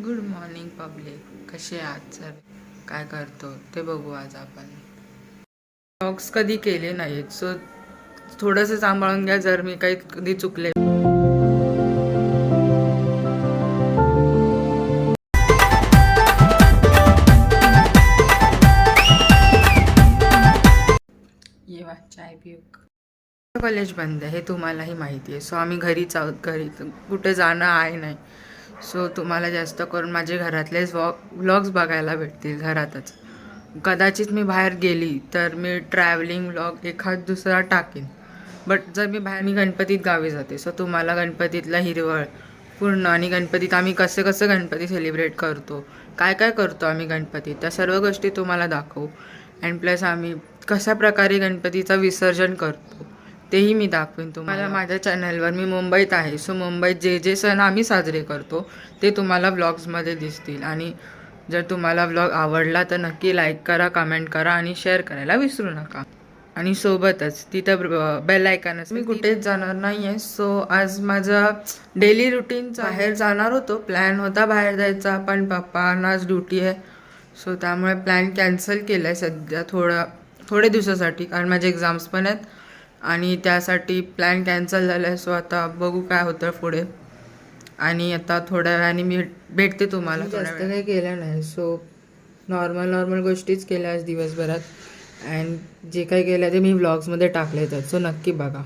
Morning public कसे आहात sir? काय करतो? ते बघू आज आपण. ब्लॉग्स कधी केले नाहीत सो थोडंसं सांभाळून घ्या जर मी काही कधी चुकले. चाय पिऊ. कॉलेज बंद आहे हे तुम्हालाही माहिती आहे. सो आम्ही घरीच आहोत घरी कुठे जाणं आहे नाही. सो तुम्हाला जास्त करून माझे घरातलेच वॉ व्लॉग्स बघायला भेटतील घरातच. कदाचित मी बाहेर गेली तर मी ट्रॅव्हलिंग व्लॉग एखाद दुसरा टाकेन. बट जर मी बाहेर मी गणपतीत गावी जाते सो तुम्हाला गणपतीतला हिरवळ पूर्ण आणि गणपतीत आम्ही कसं कसं गणपती सेलिब्रेट करतो काय काय करतो आम्ही गणपतीत त्या सर्व गोष्टी तुम्हाला दाखवू. अँड प्लस आम्ही कशा प्रकारे गणपतीचं विसर्जन करतो तेही मी दाखवेन तुम्हाला. माझ्या चॅनलवर मी मुंबईत आहे. सो मुंबईत जे जे सण आम्ही साजरे करतो ते तुम्हाला व्लॉग्समध्ये दिसतील. आणि जर तुम्हाला व्लॉग आवडला तर नक्की लाईक करा कमेंट करा आणि शेअर करायला विसरू नका. आणि सोबतच तिथं बेल आयकॉनच मी कुठेच जाणार नाही आहे सो आज माझा डेली रुटीनचा बाहेर जाणार होतो. प्लॅन होता बाहेर जायचा पण पप्पांना आज ड्युटी आहे. सो त्यामुळे प्लॅन कॅन्सल केला आहे सध्या थोडा थोडे दिवसासाठी. कारण माझे एक्झाम्स पण आहेत. आणि त्यासाठी प्लॅन कॅन्सल झाला आहे. सो आता बघू काय होतं पुढे. आणि आता थोड्या वेळाने मी भेटते तुम्हाला जास्त काही केलं नाही. सो नॉर्मल नॉर्मल गोष्टीच केल्या आज दिवसभरात. अँड जे काही केलं ते मी व्लॉग्समध्ये टाकले तर सो नक्की बघा.